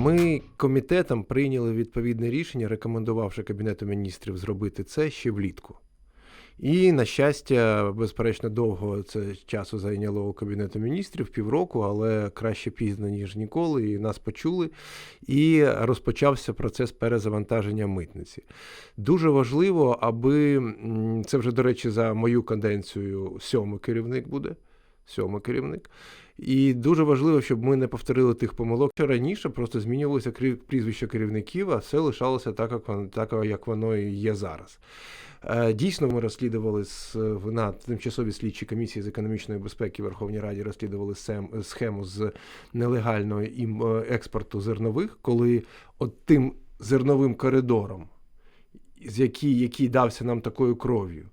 Ми комітетом прийняли відповідне рішення, рекомендувавши Кабінету міністрів зробити це ще влітку. І, на щастя, безперечно, довго це часу зайняло у Кабінету міністрів півроку, але краще пізно, ніж ніколи. І нас почули. І розпочався процес перезавантаження митниці. Дуже важливо, аби це вже, до речі, за мою каденцію сьомий керівник буде. Сьомий керівник. І дуже важливо, щоб ми не повторили тих помилок, що раніше просто змінювалося прізвище керівників, а все лишалося так, як воно, так, як воно і є зараз. Е, Дійсно, ми розслідували на тимчасовій слідчій комісії з економічної безпеки Верховній Раді розслідували схему з нелегального е, експорту зернових, коли от тим зерновим коридором, з який, який дався нам такою кров'ю,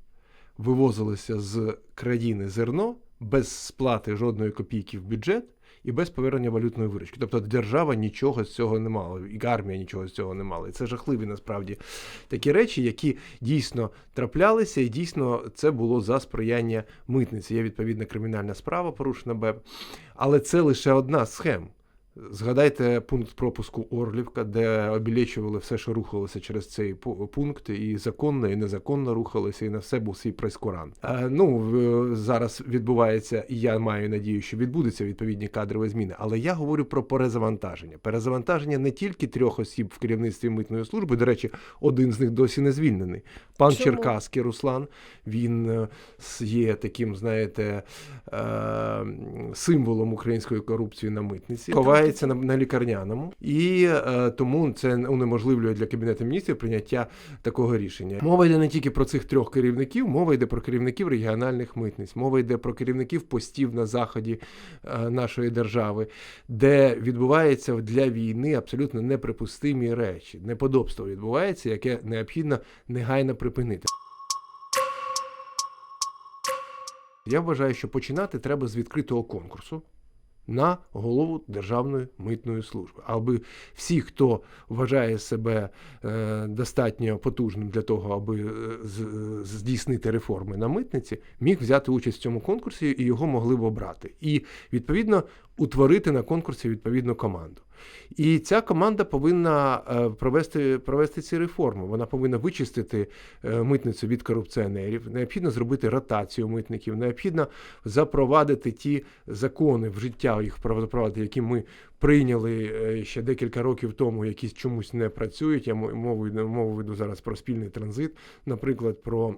вивозилося з країни зерно без сплати жодної копійки в бюджет і без повернення валютної виручки. Тобто держава нічого з цього не мала, і армія нічого з цього не мала. І це жахливі насправді такі речі, які дійсно траплялися, і дійсно це було за сприяння митниці. Є відповідна кримінальна справа, порушена БЕП. Але це лише одна з схем. Згадайте пункт пропуску Орлівка, де обілечували все, що рухалося через цей пу- пункт, і законно, і незаконно рухалося, і на все був свій прескурант. Ну зараз відбувається, і я маю надію, що відбудуться відповідні кадрові зміни. Але я говорю про перезавантаження. Перезавантаження не тільки трьох осіб в керівництві митної служби. До речі, один з них досі не звільнений. Пан Чому? Черкаський Руслан. Він е, є таким, знаєте, е, символом української корупції на митниці. Ховається на, на лікарняному, і е, тому це унеможливлює для кабінету міністрів прийняття такого рішення. Мова йде не тільки про цих трьох керівників, мова йде про керівників регіональних митниць, мова йде про керівників постів на заході е, нашої держави, де відбуваються для війни абсолютно неприпустимі речі. Неподобство відбувається, яке необхідно негайно припинити. Я вважаю, що починати треба з відкритого конкурсу на голову Державної митної служби, аби всі, хто вважає себе е, достатньо потужним для того, аби е, здійснити реформи на митниці, міг взяти участь в цьому конкурсі і його могли б обрати. І відповідно утворити на конкурсі відповідну команду. І ця команда повинна е, провести, провести ці реформи. Вона повинна вичистити е, митницю від корупціонерів. Необхідно зробити ротацію митників, необхідно запровадити ті закони в життя, їх запровадити, які ми прийняли е, ще декілька років тому, які чомусь не працюють. Я мо- мову, мову веду зараз про спільний транзит, наприклад, про.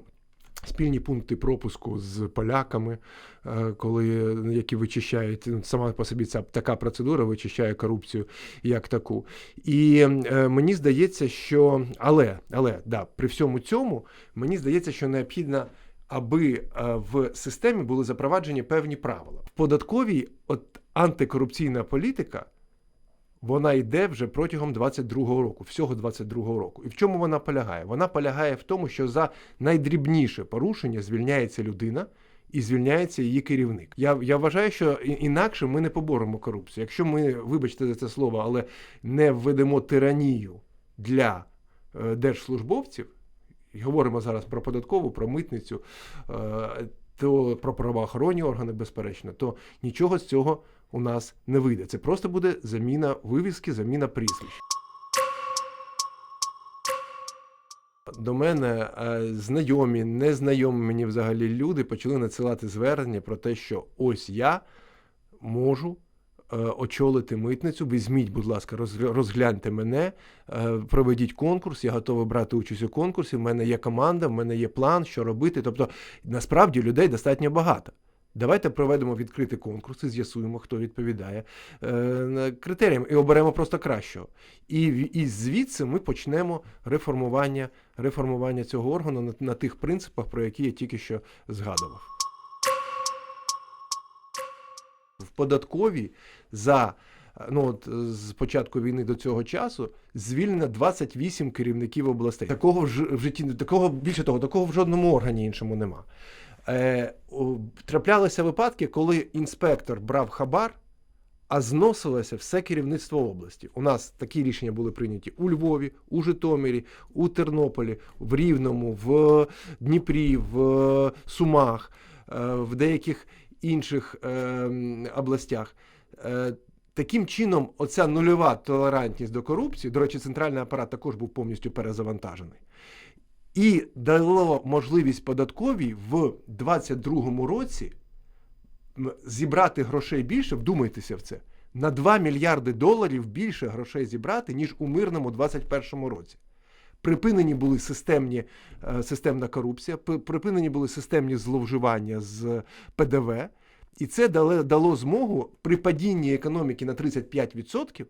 Спільні пункти пропуску з поляками, е, коли які вичищають ну, сама по собі ця така процедура вичищає корупцію як таку. І е, мені здається, що але, але да, при всьому цьому мені здається, що необхідно, аби е, в системі були запроваджені певні правила. В податковій от антикорупційна політика. Вона йде вже протягом 22-го року, всього 22-го року. І в чому вона полягає? Вона полягає в тому, що за найдрібніше порушення звільняється людина і звільняється її керівник. Я, я вважаю, що інакше ми не поборемо корупцію. Якщо ми, вибачте за це слово, але не введемо тиранію для е, держслужбовців, і говоримо зараз про податкову, про митницю, е, то про правоохоронні органи, безперечно, то нічого з цього у нас не вийде. Це просто буде заміна вивіски, заміна прізвищ. До мене е, знайомі, незнайомі мені взагалі люди почали надсилати звернення про те, що ось я можу е, очолити митницю. Візьміть, будь ласка, розгляньте мене, е, проведіть конкурс. Я готовий брати участь у конкурсі. В мене є команда, в мене є план, що робити. Тобто, насправді людей достатньо багато. Давайте проведемо відкритий конкурс і з'ясуємо, хто відповідає е, критеріям, і оберемо просто кращого. І, і звідси ми почнемо реформування, реформування цього органу на, на тих принципах, про які я тільки що згадував. В податковій за ну от з початку війни до цього часу звільнено 28 керівників областей. Такого в житті такого більше того, такого в жодному органі іншому нема. Е, траплялися випадки, коли інспектор брав хабар, а зносилося все керівництво області. У нас такі рішення були прийняті у Львові, у Житомирі, у Тернополі, в Рівному, в Дніпрі, в Сумах, е, в деяких інших е, областях. Е, Таким чином, оця нульова толерантність до корупції, до речі, центральний апарат також був повністю перезавантажений, і дало можливість податковій в 2022 році зібрати грошей більше, вдумайтеся в це, на 2 мільярди доларів більше грошей зібрати, ніж у мирному 2021 році. Припинені були системні, е, системна корупція, припинені були системні зловживання з ПДВ, і це дало, дало змогу при падінні економіки на 35%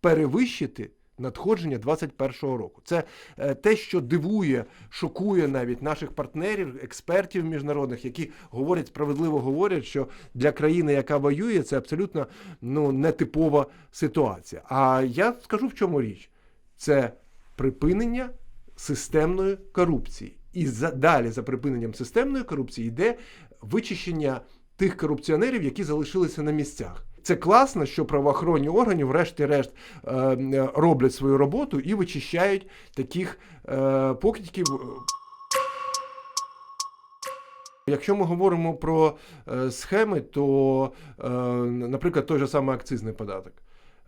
перевищити надходження 2021 року. Це е, те, що дивує, шокує навіть наших партнерів, експертів міжнародних, які говорять справедливо говорять, що для країни, яка воює, це абсолютно ну, нетипова ситуація. А я скажу в чому річ: це припинення системної корупції. І за, далі за припиненням системної корупції йде вичищення тих корупціонерів, які залишилися на місцях. Це класно, що правоохоронні органи, врешті-решт, е, е, роблять свою роботу і вичищають таких е, покидьків. Якщо ми говоримо про схеми, то, наприклад, той же самий акцизний податок.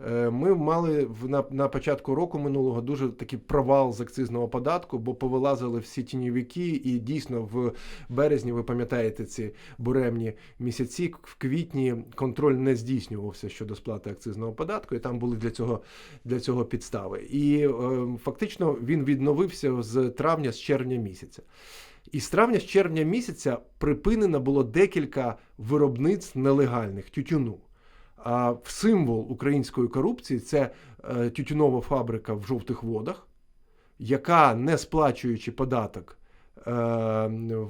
Е, Ми мали на, на початку року минулого дуже такий провал з акцизного податку, бо повилазили всі тіньовики, і дійсно в березні, ви пам'ятаєте ці буремні місяці, в квітні контроль не здійснювався щодо сплати акцизного податку, і там були для цього, для цього підстави. І е, фактично він відновився з травня, з червня місяця. І з травня, з червня місяця припинено було декілька виробництв нелегальних тютюну. А символ української корупції це е, тютюнова фабрика в жовтих водах, яка, не сплачуючи податок е,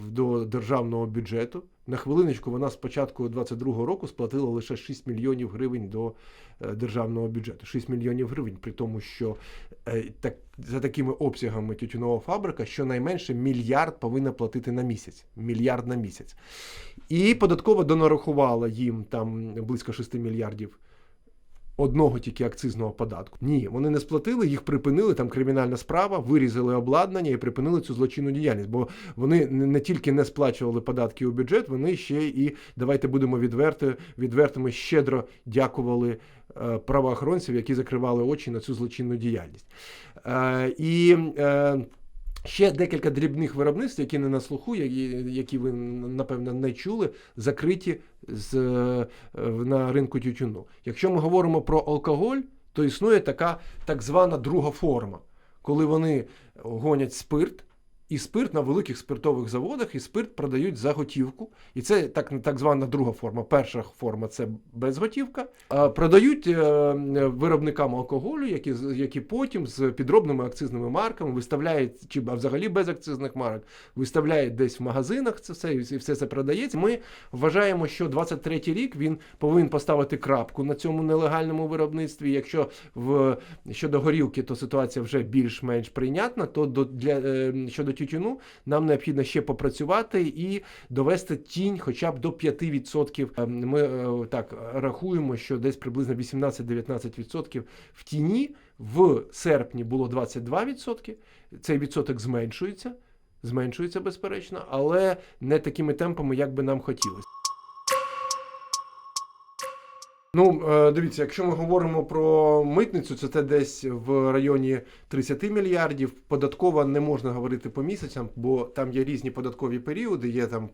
до державного бюджету, на хвилиночку вона з початку 2022 року сплатила лише 6 мільйонів гривень до е, державного бюджету. 6 мільйонів гривень, при тому, що е, так, за такими обсягами тютюнова фабрика щонайменше мільярд повинна платити на місяць. Мільярд на місяць. І податкова донарахувала їм там близько 6 мільярдів одного тільки акцизного податку. Ні, вони не сплатили, їх припинили, там кримінальна справа, вирізали обладнання і припинили цю злочинну діяльність. Бо вони не тільки не сплачували податки у бюджет, вони ще і давайте будемо відверти, відвертими щедро дякували е, правоохоронців, які закривали очі на цю злочинну діяльність. Е, і е, Ще декілька дрібних виробництв, які не на слуху, які, ви напевно не чули, закриті з, е, на ринку тютюну. Якщо ми говоримо про алкоголь, то існує така так звана друга форма, коли вони гонять спирт. І спирт на великих спиртових заводах, і спирт продають за готівку. І це так, так звана друга форма. Перша форма це безготівка. Продають е, виробникам алкоголю, які, які потім з підробними акцизними марками виставляють, чи взагалі без акцизних марок, виставляють десь в магазинах це все, і все це продається. Ми вважаємо, що 23-й рік він повинен поставити крапку на цьому нелегальному виробництві. Якщо в щодо горілки, то ситуація вже більш-менш прийнятна, то до для е, щодо тютюну нам необхідно ще попрацювати і довести тінь хоча б до 5%. Е, Ми е, так рахуємо, що десь приблизно 18-19% в тіні в серпні було 22%. Цей відсоток зменшується. Зменшується безперечно, але не такими темпами, як би нам хотілося. Ну, е, дивіться, якщо ми говоримо про митницю, це те десь в районі 30 мільярдів. Податкова не можна говорити по місяцям, бо там є різні податкові періоди. Є там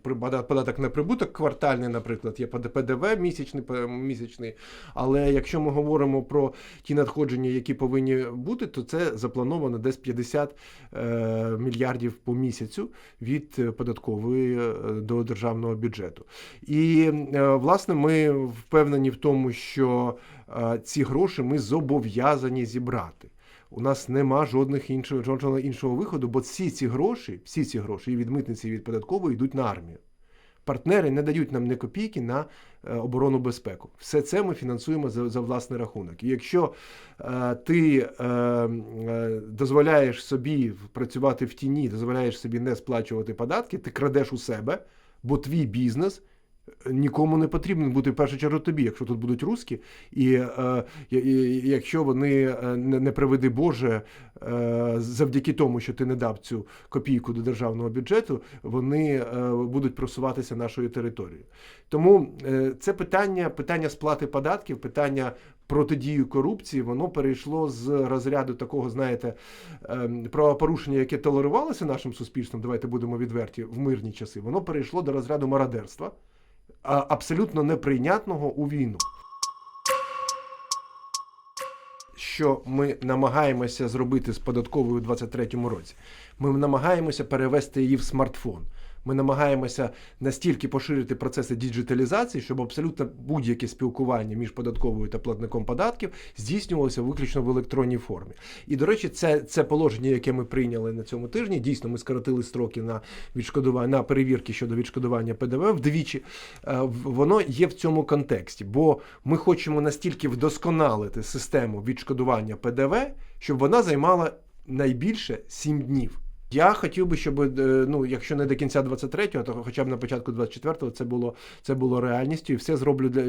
податок на прибуток квартальний, наприклад, є ПДВ місячний, місячний. Але якщо ми говоримо про ті надходження, які повинні бути, то це заплановано десь 50 е, мільярдів по місяцю від податкової е, до державного бюджету. І власне ми впевнені в тому, що е, ці гроші ми зобов'язані зібрати. У нас нема жодних іншого, жодного іншого виходу, бо всі ці гроші, всі ці гроші і від митниці, і від податкової йдуть на армію. Партнери не дають нам ні копійки на е, оборону безпеку. Все це ми фінансуємо за, за власний рахунок. І якщо е, ти е, е, дозволяєш собі працювати в тіні, дозволяєш собі не сплачувати податки, ти крадеш у себе, бо твій бізнес нікому не потрібен бути в першу чергу тобі, якщо тут будуть русські, і, е, і, якщо вони е, не, не приведи Боже, е, завдяки тому, що ти не дав цю копійку до державного бюджету, вони е, будуть просуватися нашою територією. Тому е, це питання, питання сплати податків, питання протидію корупції, воно перейшло з розряду такого, знаєте, ем, правопорушення, яке толерувалося нашим суспільством, давайте будемо відверті, в мирні часи, воно перейшло до розряду мародерства, абсолютно неприйнятного у війну. Що ми намагаємося зробити з податковою у 2023 році? Ми намагаємося перевести її в смартфон. Ми намагаємося настільки поширити процеси діджиталізації, щоб абсолютно будь-яке спілкування між податковою та платником податків здійснювалося виключно в електронній формі. І до речі, це, це положення, яке ми прийняли на цьому тижні. Дійсно, ми скоротили строки на відшкодування на перевірки щодо відшкодування ПДВ вдвічі. Е, Воно є в цьому контексті, бо ми хочемо настільки вдосконалити систему відшкодування ПДВ, щоб вона займала найбільше 7 днів. Я хотів би, щоб е, ну, якщо не до кінця 23-го, то хоча б на початку 24-го це було це було реальністю, і все зроблю для е,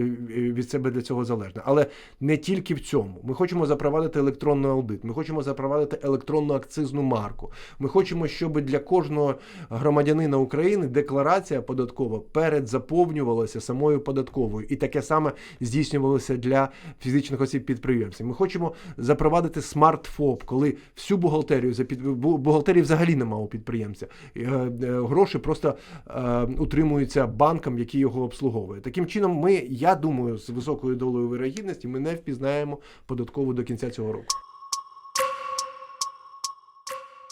від себе для цього залежне. Але не тільки в цьому. Ми хочемо запровадити електронний аудит. Ми хочемо запровадити електронну акцизну марку. Ми хочемо, щоб для кожного громадянина України декларація податкова передзаповнювалася самою податковою, і таке саме здійснювалося для фізичних осіб підприємців. Ми хочемо запровадити смарт-ФОП, коли всю бухгалтерію за під бу- бухгалтерії взагалі немає у підприємця. Е, е, Гроші просто е, утримуються банком, який його обслуговує. Таким чином, ми, я думаю, з високою долею вирогідності ми не впізнаємо податкову до кінця цього року.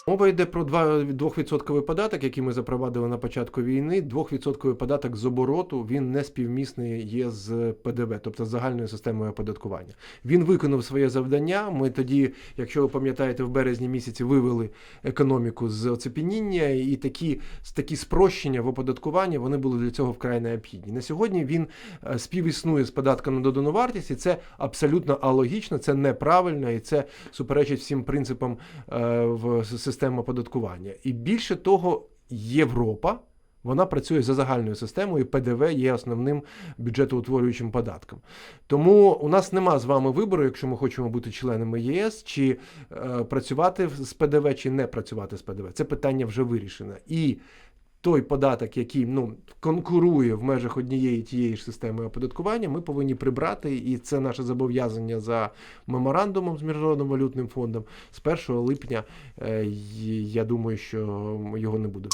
Мова йде про два- 2% податок, який ми запровадили на початку війни. 2% податок з обороту він не співмісний є з ПДВ, тобто з загальною системою оподаткування. Він виконав своє завдання. Ми тоді, якщо ви пам'ятаєте, в березні місяці вивели економіку з оцепеніння, і такі, такі спрощення в оподаткуванні вони були для цього вкрай необхідні. На сьогодні він е, співіснує з податком на додану вартість, і це абсолютно алогічно, це неправильно, і це суперечить всім принципам е, в системі оподаткування. І більше того, Європа. Вона працює за загальною системою, і ПДВ є основним бюджетоутворюючим податком. Тому у нас нема з вами вибору, якщо ми хочемо бути членами ЄС, чи е, працювати з ПДВ, чи не працювати з ПДВ. Це питання вже вирішено. І той податок, який ну, конкурує в межах однієї тієї ж системи оподаткування, ми повинні прибрати, і це наше зобов'язання за меморандумом з Міжнародним валютним фондом з 1 липня. Е, я думаю, що його не буде.